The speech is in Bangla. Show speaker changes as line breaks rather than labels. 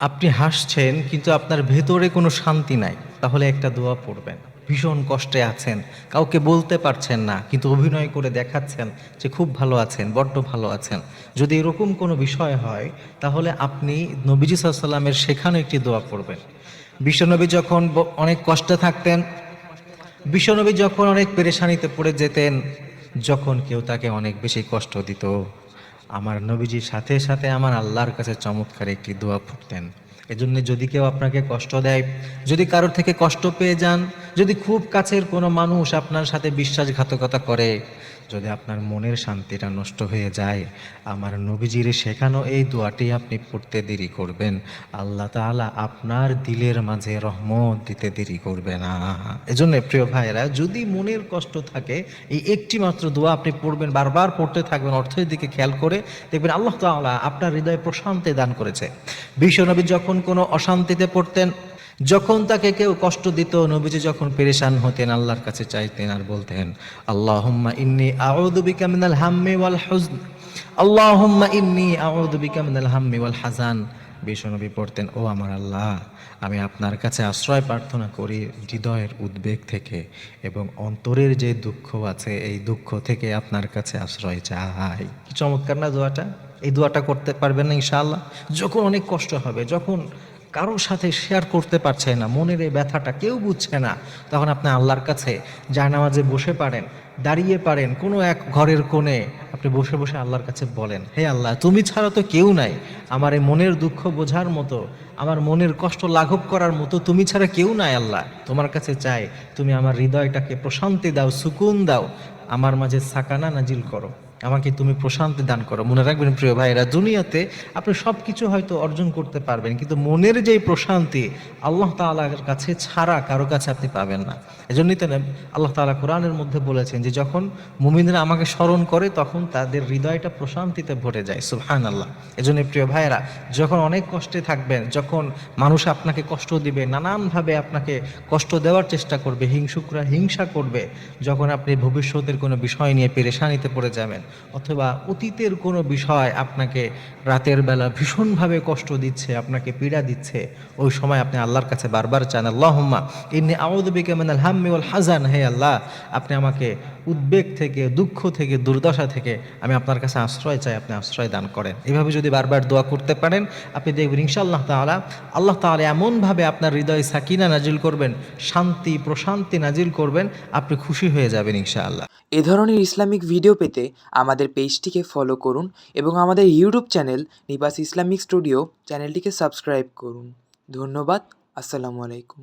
আপনি হাসছেন, কিন্তু আপনার ভেতরে কোনো শান্তি নাই। তাহলে একটা দোয়া পড়বেন। ভীষণ কষ্টে আছেন, কাউকে বলতে পারছেন না, কিন্তু অভিনয় করে দেখাচ্ছেন যে খুব ভালো আছেন, বড্ড ভালো আছেন। যদি এরকম কোনো বিষয় হয়, তাহলে আপনি নবীজি সাল্লামের শেখানো একটি দোয়া পড়বেন। বিশ্বনবী যখন অনেক কষ্টে থাকতেন, বিশ্বনবী যখন অনেক পেরেশানিতে পড়ে যেতেন, যখন কেউ তাকে অনেক বেশি কষ্ট দিত। আমার নবীজির সাথে সাথে আমার আল্লাহর কাছে চমৎকার একটি দোয়া পড়তেন এজন্য যদি কেউ আপনাকে কষ্ট দেয়, যদি কারোর থেকে কষ্ট পেয়ে যান, যদি খুব কাছের কোনো মানুষ আপনার সাথে বিশ্বাসঘাতকতা করে, যদি আপনার মনের শান্তিটা নষ্ট হয়ে যায়, আমার নবীজির শেখানো এই দোয়াটি আপনি পড়তে দেরি করবেন। আল্লাহ তাআলা আপনার দিলের মাঝে রহমত দিতে দেরি করবে না। এজন্য প্রিয় ভাইরা যদি মনের কষ্ট থাকে, এই একটি মাত্র দোয়া আপনি পড়বেন, বারবার পড়তে থাকবেন, অর্থের দিকে খেয়াল করে দেখবেন আল্লাহ তাআলা আপনার হৃদয়ে প্রশান্তি দান করেছে। বিশ্বনবী যখন কোনো অশান্তিতে পড়তেন, যখন তাকে কেউ কষ্ট দিত, নবীজি যখন পেরেশান হতেন, আল্লাহর কাছে চাইতেন আর বলতেন, আল্লাহুম্মা ইন্নি আউযু বিকা মিনাল হাম্মি ওয়াল হুজন। আল্লাহুম্মা ইন্নি মিনাল হাম্মি ওয়াল হাজান। বিশ্বনবী পড়তেন, ও আমার আল্লাহ, আমি আপনার কাছে আশ্রয় প্রার্থনা করি হৃদয়ের উদ্বেগ থেকে এবং অন্তরের যে দুঃখ আছে, এই দুঃখ থেকে আপনার কাছে আশ্রয় চাই। কি চমৎকার না দোয়াটা? এই দোয়াটা করতে পারবেন না ইনশাআল্লাহ। যখন অনেক কষ্ট হবে, যখন কারোর সাথে শেয়ার করতে পারছে না, মনের এই ব্যথাটা কেউ বুঝছে না, তখন আপনি আল্লাহর কাছে জায়নামাজে বসে পারেন, দাঁড়িয়ে পারেন, কোনো এক ঘরের কোণে আপনি বসে বসে আল্লাহর কাছে বলেন, হে আল্লাহ, তুমি ছাড়া তো কেউ নাই। আমার এই মনের দুঃখ বোঝার মতো, আমার মনের কষ্ট লাঘব করার মতো তুমি ছাড়া কেউ নাই আল্লাহ। তোমার কাছে চাই তুমি আমার হৃদয়টাকে প্রশান্তি দাও, সুকুন দাও। আমার মাঝে সাকানা নাজিল করো। আমাকে তুমি প্রশান্তি দান করো। মনে রাখবেন, প্রিয় ভাইরা দুনিয়াতে আপনি সব কিছু হয়তো অর্জন করতে পারবেন, কিন্তু মনের যে প্রশান্তি আল্লাহ তাআলার কাছে ছাড়া কারও কাছে আপনি পাবেন না। এজন্যই তো আল্লাহ তালা কোরআনের মধ্যে বলেছেন যে, যখন মুমিনরা আমাকে স্মরণ করে, তখন তাদের হৃদয়টা প্রশান্তিতে ভরে যায় সুবহান আল্লাহ এজন্য প্রিয় ভাইয়েরা, যখন অনেক কষ্টে থাকবেন, যখন মানুষ আপনাকে কষ্ট দিবে, নানানভাবে আপনাকে কষ্ট দেওয়ার চেষ্টা করবে, হিংসুকরা হিংসা করবে, যখন আপনি ভবিষ্যতের কোনো বিষয় নিয়ে পেরেশানিতে পড়ে যাবেন অথবা অতীতের কোনো বিষয় আপনাকে রাতের বেলা ভীষণভাবে কষ্ট দিচ্ছে, আপনাকে পীড়া দিচ্ছে, ওই সময় আপনি আল্লাহর কাছে বারবার চান, আল্লাহুম্মা ইন্নি আউযুবিকা মিনাল হাম্মি ওয়াল হাজান হে আল্লাহ, আপনি আমাকে উদ্বেগ থেকে, দুঃখ থেকে, দুর্দশা থেকে আমি আপনার কাছে আশ্রয় চাই, আপনি আশ্রয় দান করেন। এভাবে যদি বারবার দোয়া করতে পারেন, আপনি দেখবেন ইনশাআল্লাহ তাআলা, আল্লাহ তাআলা এমনভাবে আপনার হৃদয়ে সাকিনা নাজিল করবেন, শান্তি, প্রশান্তি নাজিল করবেন, আপনি খুশি হয়ে যাবেন ইনশাআল্লাহ।
এ ধরনের ইসলামিক ভিডিও পেতে আমাদের পেজটিকে ফলো করুন এবং আমাদের YouTube channel Nibas Islamic studio চ্যানেলটিকে সাবস্ক্রাইব করুন। ধন্যবাদ, আসসালামু আলাইকুম।